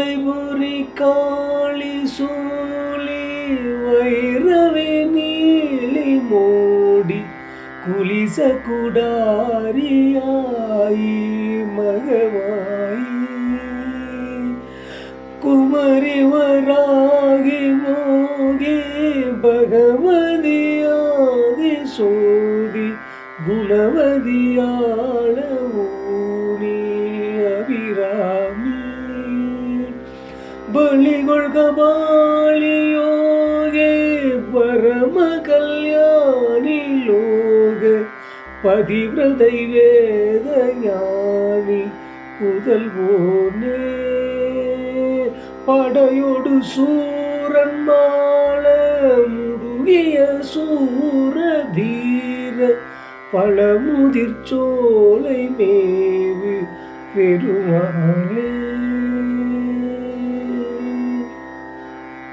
வளைபுரி காளி சூழி வைரவே நீலி மோடி குலிச குடாரியாயி மகவாயி குமரி வராகி மோகி பகவதியாதி சோதி குணவதியான பலிகொள் கபாலி யோகே பரம கல்யாணி லோக பதிவிரதை வேத ஞானி புதல்வோனே படையொடு சூரன் மாள முடுகிய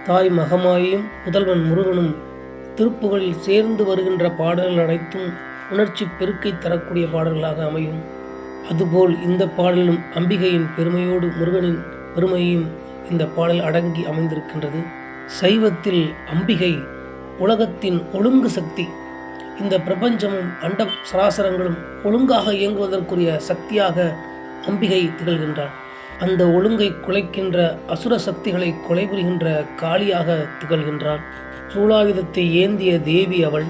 தாய் மகமாயும் புதல்வன் முருகனும் திருப்புகளில் சேர்ந்து வருகின்ற பாடல்கள் அனைத்தும் உணர்ச்சி பெருக்கை தரக்கூடிய பாடல்களாக அமையும். அதுபோல் இந்த பாடலும் அம்பிகையின் பெருமையோடு முருகனின் பெருமையும் இந்த பாடல் அடங்கி அமைந்திருக்கின்றது. சைவத்தில் அம்பிகை உலகத்தின் ஒழுங்கு சக்தி. இந்த பிரபஞ்சமும் அண்ட சராசரங்களும் ஒழுங்காக இயங்குவதற்குரிய சக்தியாக அம்பிகை திகழ்கின்றாள். அந்த ஒழுங்கை குலைக்கின்ற அசுர சக்திகளை கொலை புரிகின்ற காளியாக திகழ்கின்றாள் சூலாயுதத்தை ஏந்திய தேவி அவள்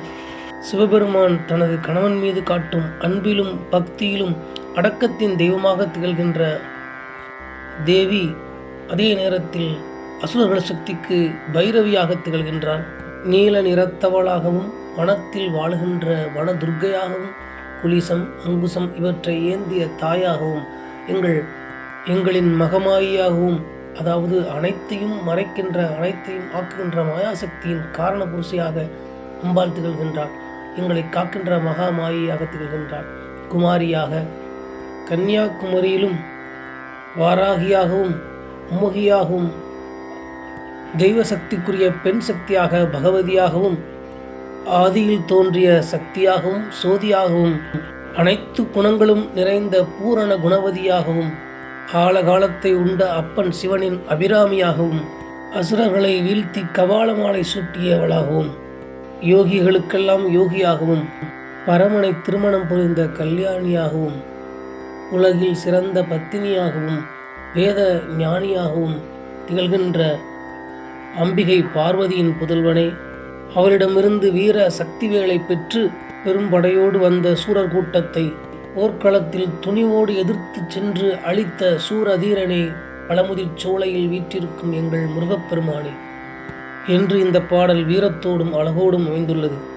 சிவபெருமான் தனது கணவன் மீது காட்டும் அன்பிலும் பக்தியிலும் அடக்கத்தின் தெய்வமாக திகழ்கின்ற தேவி அதே நேரத்தில் அசுரர்கள் சக்திக்கு பைரவியாக திகழ்கின்றாள். நீல நிறத்தவளாகவும் வனத்தில் வாழுகின்ற வன துர்க்கையாகவும் குலிசம் அங்குசம் இவற்றை ஏந்திய தாயாகவும் எங்கள் எங்களின் மகமாயியாகவும் அதாவது அனைத்தையும் மறைக்கின்ற அனைத்தையும் ஆக்குகின்ற மாயாசக்தியின் காரண புருஷியாக அம்பாள் திகழ்கின்றாள். எங்களை காக்கின்ற மகாமாயியாக திகழ்கின்றாள். குமாரியாக கன்னியாகுமரியிலும் வாராகியாகவும் உமுகியாகவும் தெய்வ சக்திக்குரிய பெண் சக்தியாக பகவதியாகவும் ஆதியில் தோன்றிய சக்தியாகவும் சோதியாகவும் அனைத்து குணங்களும் நிறைந்த பூரண குணவதியாகவும் காலகாலத்தை உண்ட அப்பன் சிவனின் அபிராமியாகவும் அசுரர்களை வீழ்த்தி கபாலமாலை சூட்டியவளாகவும் யோகிகளுக்கெல்லாம் யோகியாகவும் பரமனை திருமணம் புரிந்த கல்யாணியாகவும் உலகில் சிறந்த பத்தினியாகவும் வேத ஞானியாகவும் திகழ்கின்ற அம்பிகை பார்வதியின் புதல்வனே அவரிடமிருந்து வீர சக்திவேலை பெற்று பெரும்படையோடு வந்த சூரர் கூட்டத்தை போர்க்களத்தில் துணிவோடு எதிர்த்துச் சென்று அழித்த சூரதீரனே பழமுதிர் சோலையில் வீற்றிருக்கும் எங்கள் முருகப்பெருமானே. என்று இந்த பாடல் வீரத்தோடும் அழகோடும் அமைந்துள்ளது.